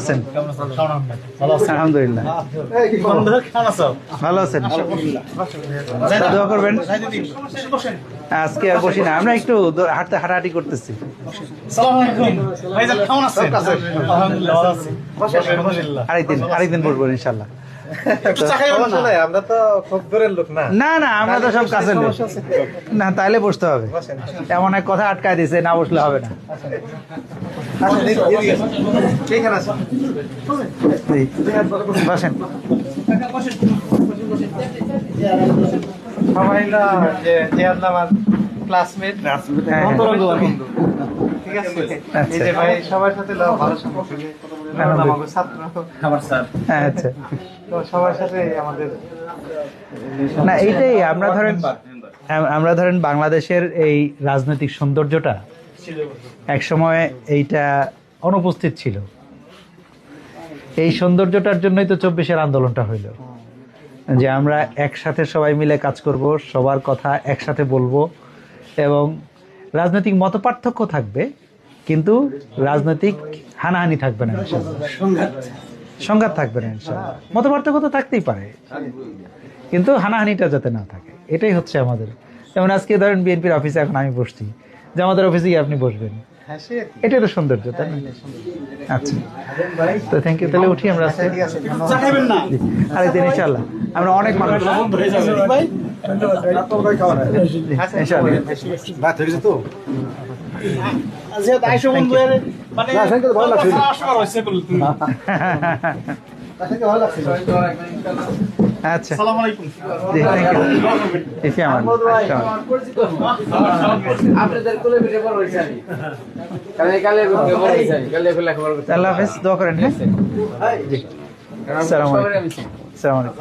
আছেন? আলহামদুলিল্লাহ। ভালো আছেন? দোয়া করবেন। আজকে আর বসি না। আমরা একটু হাঁটতে হাঁটাহাঁটি করতেছি। আরেকদিন আরেকদিন বলব ইনশাল্লাহ। আমরা তো খুব দূরের লোক না। না না আমরা তো সব কাছে লোক। না তাইলে বসতে হবে। এমন এক কথা আটকায় দিছে না বসলে হবে না। আচ্ছা, বসেন। যে আমার ক্লাসমেট হ্যাঁ, বন্ধু। ঠিক আছে? এই যে ভাই সবার সাথে ভালো সম্পর্ক। হ্যাঁ, আচ্ছা। সবার সাথে আমাদের না এইটাই আমরা ধরেন আমরা ধরেন বাংলাদেশের এই রাজনৈতিক সৌন্দর্যটা এক সময় এইটা অনুপস্থিত ছিল। এই সৌন্দর্যটার জন্যই তো চব্বিশের আন্দোলনটা হইল। যে আমরা একসাথে সবাই মিলে কাজ করব সবার কথা একসাথে বলব এবং রাজনৈতিক মতপার্থক্য থাকবে। কিন্তু রাজনৈতিক হানাহানি থাকবে না ইনশাআল্লাহ। সংঘাত। থাকবে না ইনশাআল্লাহ। মতপার্থক্য তো থাকতেই পারে। কিন্তু হানাহানিটা যাতে না থাকে এটাই হচ্ছে আমাদের। যেমন আজকে ধরেন বিএনপির অফিসে এখন আমি বসছি যে আমাদের অফিসে গিয়ে আপনি বসবেন। হাসি এটাই তো সৌন্দর্য তাই না? আচ্ছা। তো থ্যাংক ইউ তাহলে উঠি আমরা জি, আরেকদিন ইনশাল্লাহ আমরা অনেক মানুষ জি, ইনশাল্লাহ আচ্ছা। জি থ্যাংক ইউ এসে আমার। আপনাদের কোলে পিঠে বড় হয়েছে আমি। কালে কালে বড় হয়েছে আমি। কালে লেখাপড়া করতে আল্লাহ হাফেজ দোয়া করেন হ্যাঁ? জি আসসালামু আলাইকুম। আসসালামু আলাইকুম।